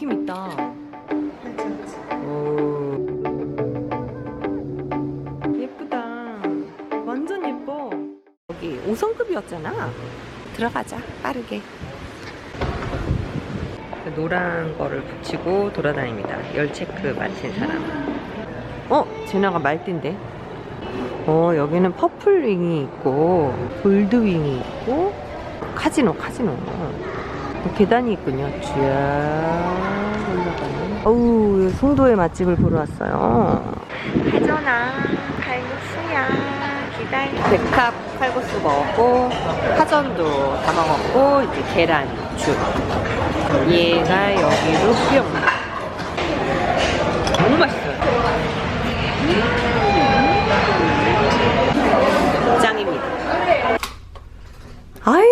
느낌 있다. 오. 예쁘다. 완전 예뻐. 여기 5성급이었잖아. 들어가자. 빠르게. 노란 거를 붙이고 돌아다닙니다. 열 체크 마친 사람. 어? 제나가 말띠인데? 어, 여기는 퍼플 윙이 있고, 골드 윙이 있고, 카지노, 카지노. 계단이 있군요. 쫙 올라가는. 어우, 송도의 맛집을 보러 왔어요. 하전아, 칼국수야, 기다려. 백합 칼국수 먹었고, 파전도 다 먹었고, 이제 계란 죽. 얘가 여기로 뿅. 너무 맛있어요. 짱입니다. 아유.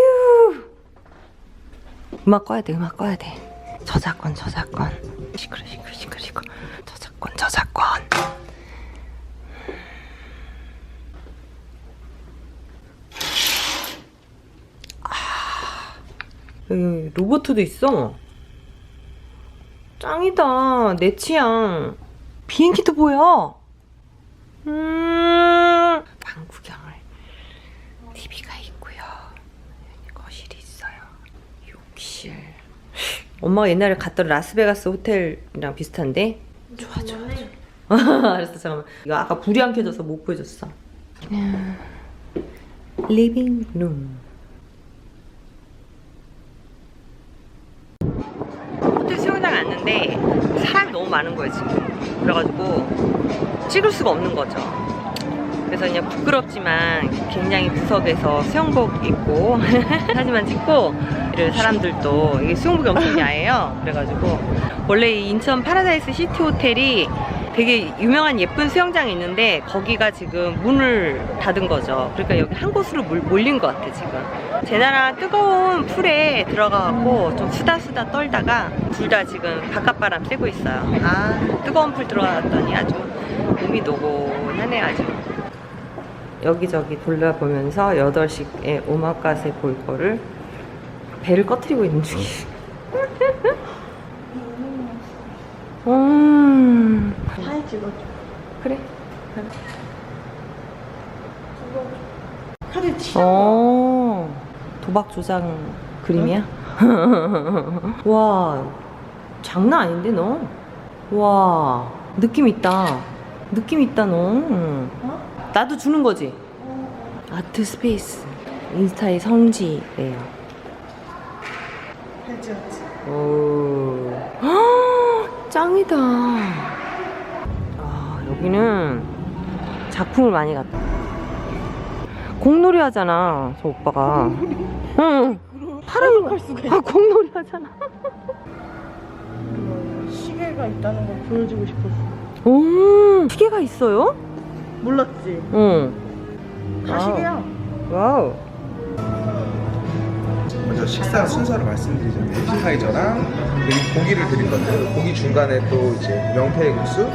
음악 꺼야 돼, 음악 꺼야 돼. 저작권, 저작권. 시끄러, 시끄러, 시끄러, 시끄러. 저작권, 저작권. 아, 여기 로버트도 있어. 짱이다. 내 취향. 비행기도 보여. 음, 방 구경을. TV가 있고요. 여기 거실이 있어요. 욕 실. 엄마가 옛날에 갔던 라스베가스 호텔이랑 비슷한데? 좋아, 좋아, 좋아. 알았어, 잠깐만. 이거 아까 불이 안 켜져서 못 보여줬어. 리빙 룸. 호텔 수영장 왔는데 사람이 너무 많은 거예요, 지금. 그래가지고 찍을 수가 없는 거죠. 그래서 그냥 부끄럽지만 굉장히 구석에서 수영복 입고 사진만 찍고 이런 사람들도 이게 수영복이 엄청 야해요. 그래가지고 원래 이 인천 파라다이스 시티 호텔이 되게 유명한 예쁜 수영장이 있는데 거기가 지금 문을 닫은 거죠. 그러니까 여기 한 곳으로 몰- 몰린 것 같아 지금. 제나랑 뜨거운 풀에 들어가갖고 좀 수다수다 떨다가 둘 다 지금 바깥바람 쐬고 있어요. 아 뜨거운 풀 들어갔더니 아주 몸이 노곤하네 아주. 여기저기 돌려보면서 8시에 오마카세 볼 거를 배를 꺼트리고 있는 중이에요. 음, 사진 찍어줘. 그래. 사진 치워. 어, 도박 조장 그림이야? 와, 장난 아닌데, 너? 와, 느낌 있다. 느낌 있다, 너. 어? 나도 주는 거지? 아트 스페이스. 인스타의 성지래요. 찍었지. 오. 헉, 짱이다. 아, 여기는 작품을 많이 갔다. 공놀이 하잖아, 저 오빠가. 응. 파란 거. 할 수가 있어. 아, 공놀이 하잖아. 시계가 있다는 걸 보여주고 싶었어. 오, 시계가 있어요? 몰랐지? 응. 다 와우. 시계야. 와우. 식사 순서를 말씀드리자면 에피타이저랑 그리고 고기를 드릴 건데 고기 중간에 또 이제 명태 국수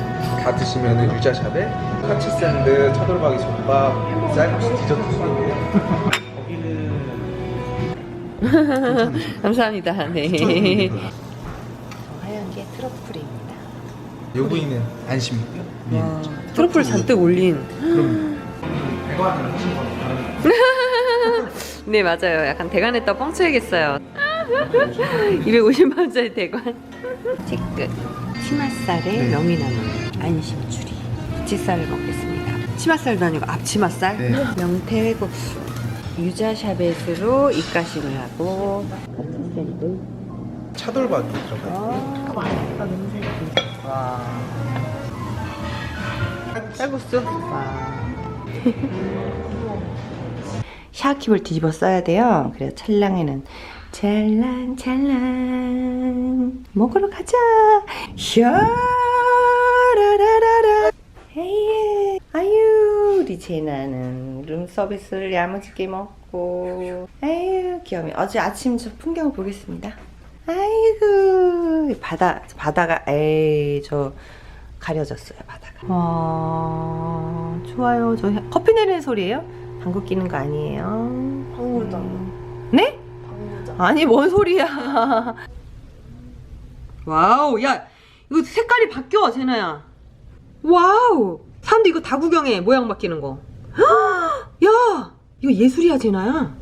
다 드시면 유자샵에 카츠 샌드, 차돌박이 솥밥, 쌀국수 디저트 수있고요 감사합니다. 네. 하얀 게 트러플입니다. 요 부위는 안심이고요. 와, 트러플 잔뜩 올린. 그럼 100원을 하신 거는 네 맞아요. 약간 대관 했다 뻥쳐야겠어요. 250만원짜리 대관. 채끝. 치맛살에 네. 명이나물, 안심추리, 부치살을 먹겠습니다. 치맛살도 아니고 앞치맛살. 네. 명태국수. 유자샤벳으로 입가심을 하고 같은 샌드. 차돌박이 들어가요. 아, 맛있다, 냄새가. 와. 쌀국수. 와. 샤킵을 뒤집어 써야 돼요. 그래서 찰랑에는 찰랑 찰랑 먹으러 가자. 샤라라라라. 헤이 아유 우리 제나는 룸 서비스를 야무지게 먹고 아유 귀여워. 어제 아침 저 풍경을 보겠습니다. 아이고 바다 바다가 에이 저 가려졌어요 바다가. 와 좋아요. 저 커피 내리는 소리예요? 방구 끼는 거 아니에요? 방울다. 네? 방울다. 아니 뭔 소리야? 와우, 야, 이거 색깔이 바뀌어, 제나야. 와우, 사람들 이거 다 구경해, 모양 바뀌는 거. 야, 이거 예술이야, 제나야.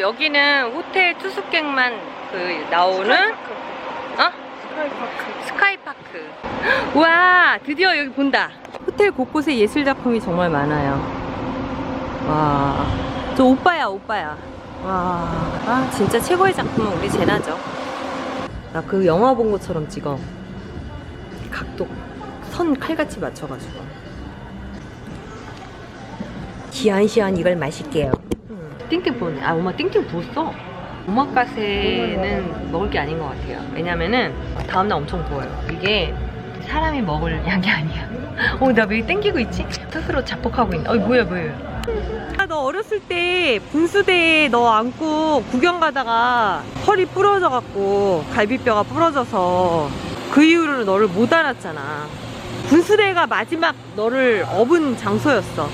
여기는 호텔 투숙객만 그 나오는 어? 스카이파크. 스카이파크. 와, 드디어 여기 본다. 호텔 곳곳에 예술 작품이 정말 많아요. 와, 저 오빠야, 오빠야. 와, 아, 진짜 최고의 작품은 우리 제나죠. 나 그 영화 본 것처럼 찍어. 각도 선 칼같이 맞춰가지고. 시원시원 이걸 마실게요. 띵띵 부었네. 아, 엄마 띵띵 부었어. 오마카세는 먹을 게 아닌 것 같아요. 왜냐면은 다음날 엄청 부어요. 이게 사람이 먹을 양이 아니야. 어, 나 왜 땡기고 있지? 스스로 자폭하고 있네. 어이, 뭐야, 뭐야. 아, 너 어렸을 때 분수대에 너 안고 구경 가다가 허리 부러져갖고 갈비뼈가 부러져서 그 이후로 너를 못 알았잖아. 분수대가 마지막 너를 업은 장소였어.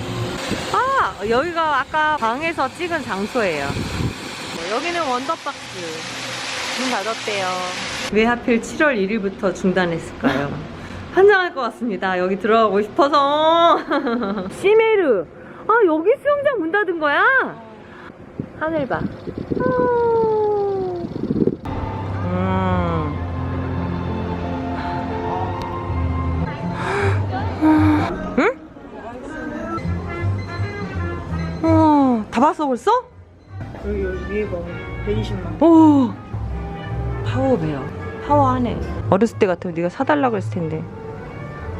아, 여기가 아까 방에서 찍은 장소예요. 네, 여기는 원더박스. 문 닫았대요. 왜 하필 7월 1일부터 중단했을까요? 환장할 것 같습니다. 여기 들어가고 싶어서. 시메르. 아, 여기 수영장 문 닫은 거야? 하늘 봐. 음. 어, 다 봤어 벌써? 여기, 여기 위에 봐. 120만. 오 파워배요 파워하네 어렸을 때 같으면 네가 사달라고 했을 텐데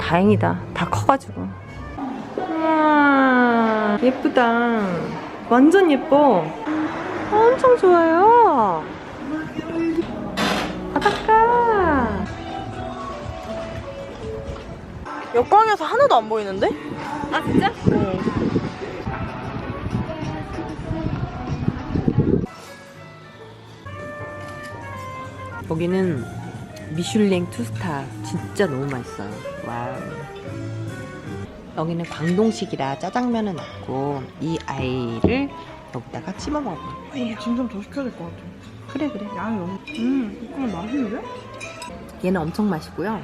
다행이다 다 커가지고 우와 예쁘다 완전 예뻐 엄청 좋아요 바닷가 역광에서 하나도 안 보이는데? 아 진짜? 응. 여기는 미슐랭 투스타 진짜 너무 맛있어요. 와우. 여기는 광동식이라 짜장면은 없고 이 아이를 여기다가 찝어 먹어. 지금 좀더 시켜야 될 것 같아. 그래 그래. 양이 너무. 음, 이거 맛있는데? 얘는 엄청 맛있고요.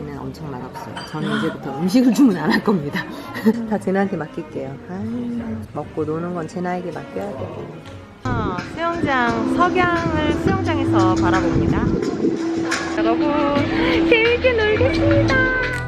얘는 엄청 맛없어요. 저는 이제부터 음식을 주문 안 할 겁니다. 다 제나한테 맡길게요. 아유, 먹고 노는 건 제나에게 맡겨야 돼. 어, 수영장 석양을 수영장에 서 바라봅니다. 여러분 재밌게 놀겠습니다.